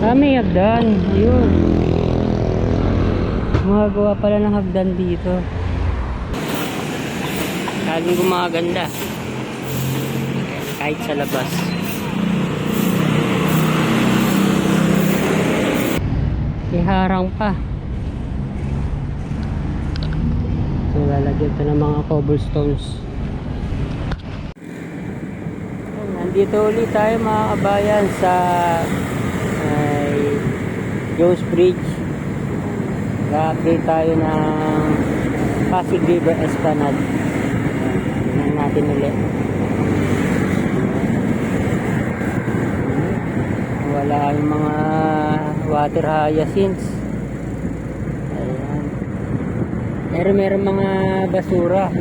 Ah, may hagdan. Ayun. Gumagawa pala ng hagdan dito. Laging gumaganda. Kahit sa labas. May harang pa. So, lalagyan ito ng mga cobblestones. Nandito ulit tayo mga kabayan sa Jones Bridge. Ga-update tayo ng Pasig River Esplanade. Tingnan natin ulit. Wala yung mga water hyacinths. Ayan. Meron meron mga basura.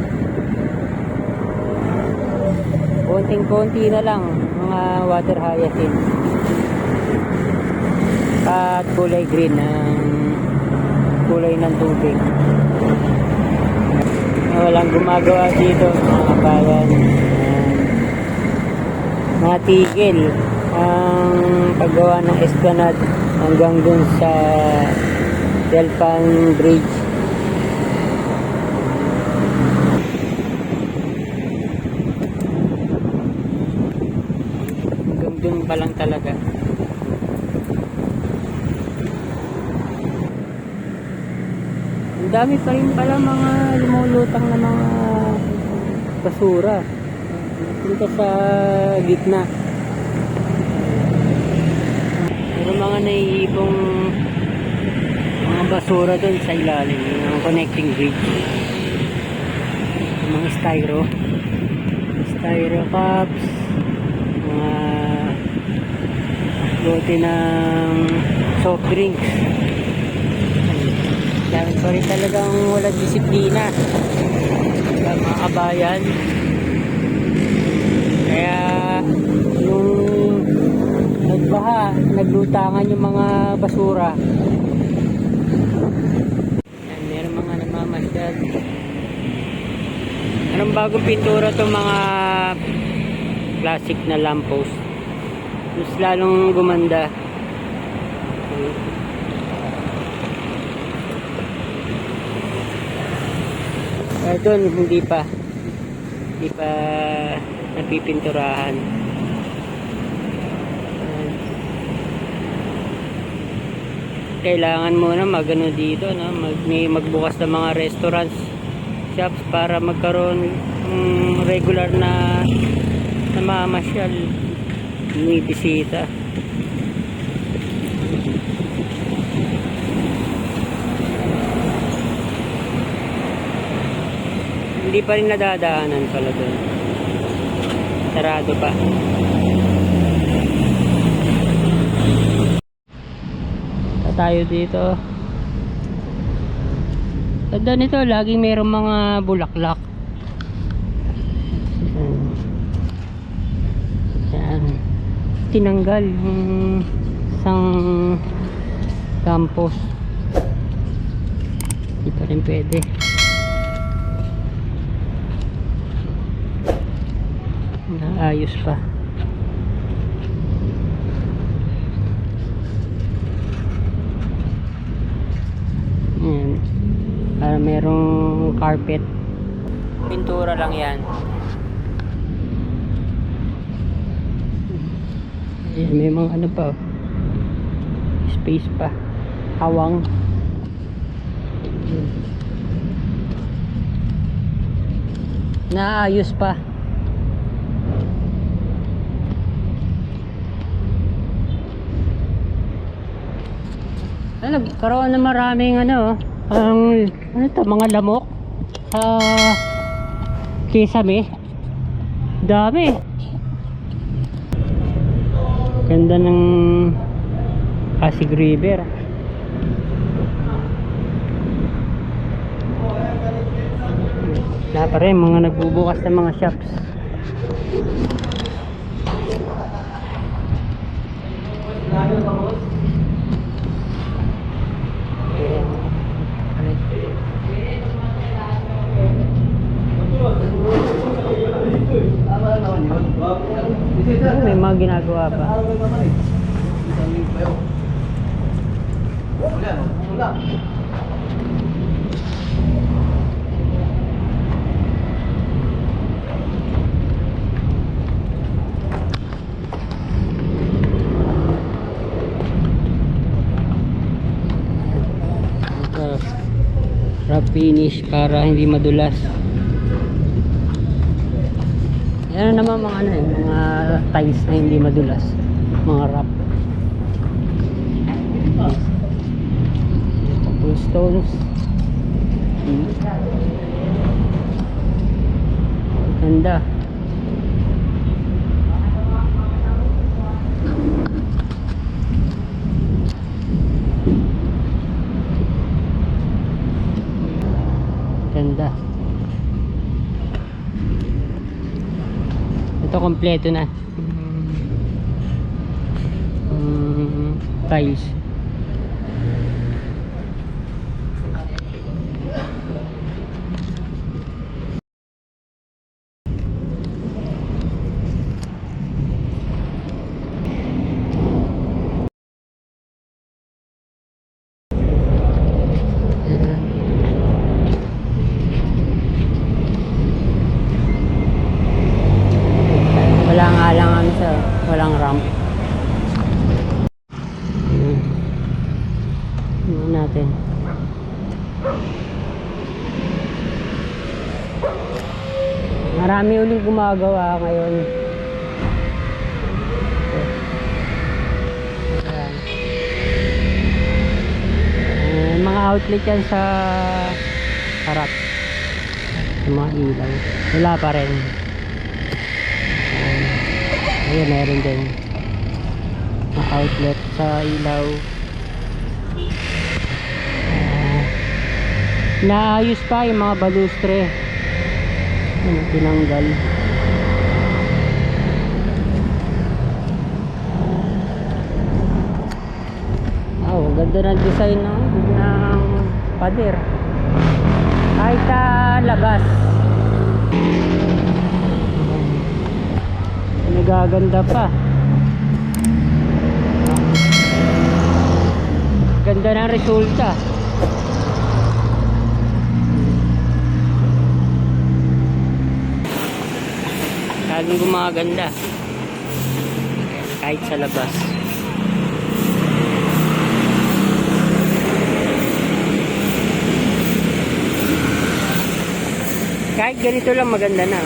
Konting-konti na lang mga water hyacinths. At kulay green ang kulay ng tubig. Walang gumagawa dito mga kabayan. Ayan. Natigil ang paggawa ng esplanade hanggang dun sa Delpan Bridge. Hanggang dun pa lang talaga. Ang dami pa rin pala mga lumulutang na mga basura. Dito sa gitna. Pero mga naiipong mga basura doon sa ilalim ng connecting bridge. Mga styro. Styro cups. Mga bote ng soft drinks. Rin talagang walang disiplina. Kaya mga kabayan. Kaya yung nagbaha, naglutangan yung mga basura. Yan, meron mga namamasyal. Anong bagong pintura itong mga plastic na lamppost? Mas lalong gumanda. Eh, doon, hindi pa. Hindi pa napipinturahan. Kailangan muna magano dito, no? Mag, may magbukas ng mga restaurants, shops para magkaroon mm, regular na namamasyal, may bisita. Hindi pa rin nadadaanan pala doon. Sarado pa. Pa tayo dito. Tanda nito, laging mayroong mga bulaklak. Yan. Tinanggal yung isang campus. Hindi pa rin pwede. Naayos pa. Ayan. Para merong carpet. Pintura lang yan. Ayan, may mga ano pa. oh. Space pa. Hawang. Ayan. Naayos pa. Ano, nagkaroon na maraming ano, ang ano to, mga lamok sa kisame. Dami. Ganda ng Pasig River. Pa rin mga nagbubukas ng mga shops. May mga ginagawa pa. Wala, wala. Ito. Finish para hindi madulas. Yan na naman mga ano eh, mga tiles na hindi madulas. Mga wrap. Couple stones. Hmm. Ganda. Ito kompleto na. Mm, tiles. Wala nga lang ano sa walang ramp. Ayan. Ano natin. Marami uling gumagawa ngayon. Ayan. Eh, mga outlet yan sa harap. Sa mga ilaw. Wala pa rin. Ayun, meron din. Mga outlet sa ilaw. Ah, naayos pa yung mga balustre. Ano, tinanggal. Ganda ng design ng, ng pader. Kahit sa labas. Nagaganda pa. Ganda ng resulta. Laging gumaganda. Kahit sa labas. Kahit ganito lang maganda na.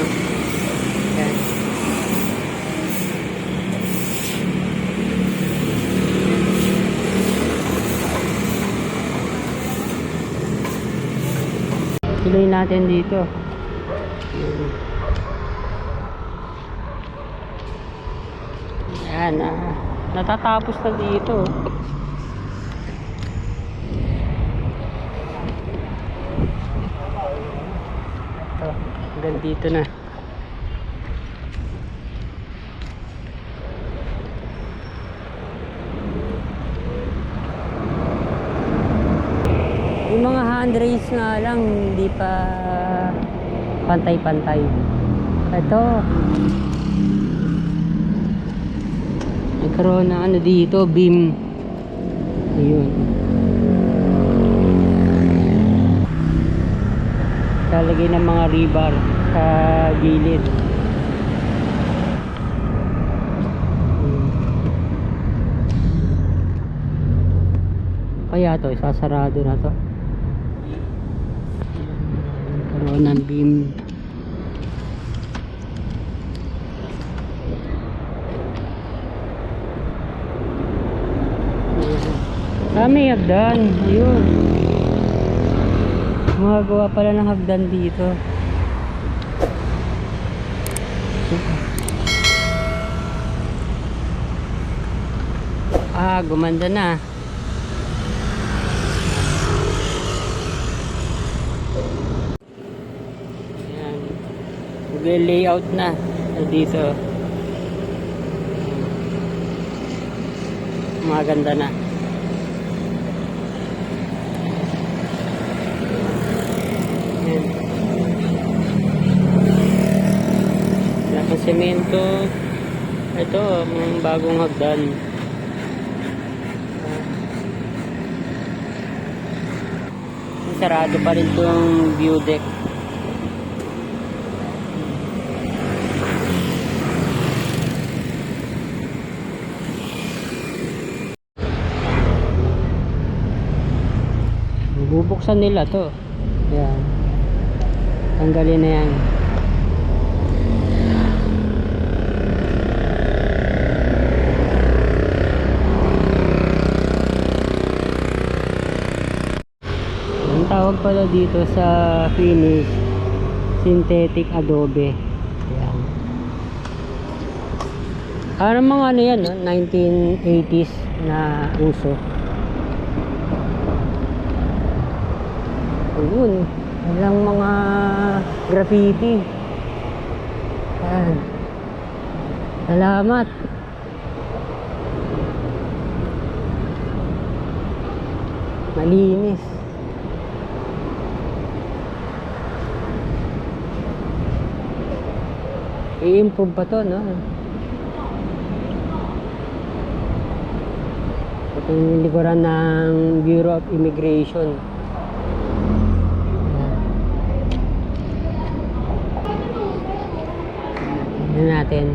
Yan. Tuloy natin dito. Yan, ah, natatapos na dito. Ito, hanggang dito na. Yung mga handrails nga lang, hindi pa pantay-pantay. Ito. Nagkaroon na ano dito, beam. Ayun. Talagay ng mga rebar sa gilid. Kaya to, isasarado na to. Nagkaroon ng beam. May hagdan. Ayun. Magagawa pala ng hagdan dito. Ah, gumanda na. Ayan. Mag-layout na dito. Maganda na. Ayan. Wala pa semento. Ito, ang bagong hagdan. sarado pa rin tong view deck. Bubuksan nila to. Yan. Tanggalin na yan. Ang tawag pala dito sa finish, synthetic adobe. Yan. Ano mga ano yan, no? 1980s na uso. Ayun, walang mga graffiti. Yan. Salamat. Malinis. I-improve pa to, no? Ito yung likuran ng Bureau of Immigration. Tignan natin.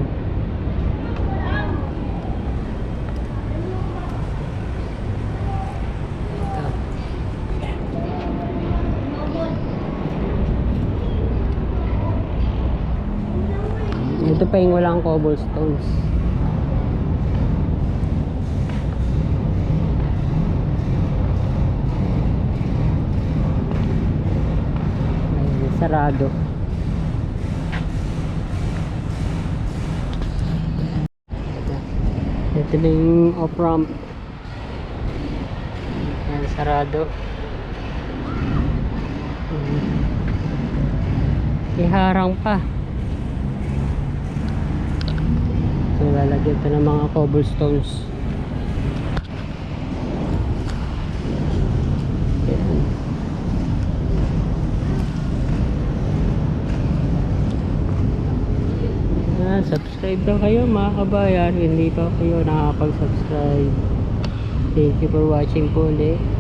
Ito. Ito pa yung walang cobblestones. Sarado. Ito na yung off-ramp. Ayan, sarado. Hmm. Iharang pa. So, lalagyan ito ng mga cobblestones. Ayan. Subscribe lang kayo mga kabayan. Hindi pa kayo nakakapag-subscribe. Thank you for watching po ulit.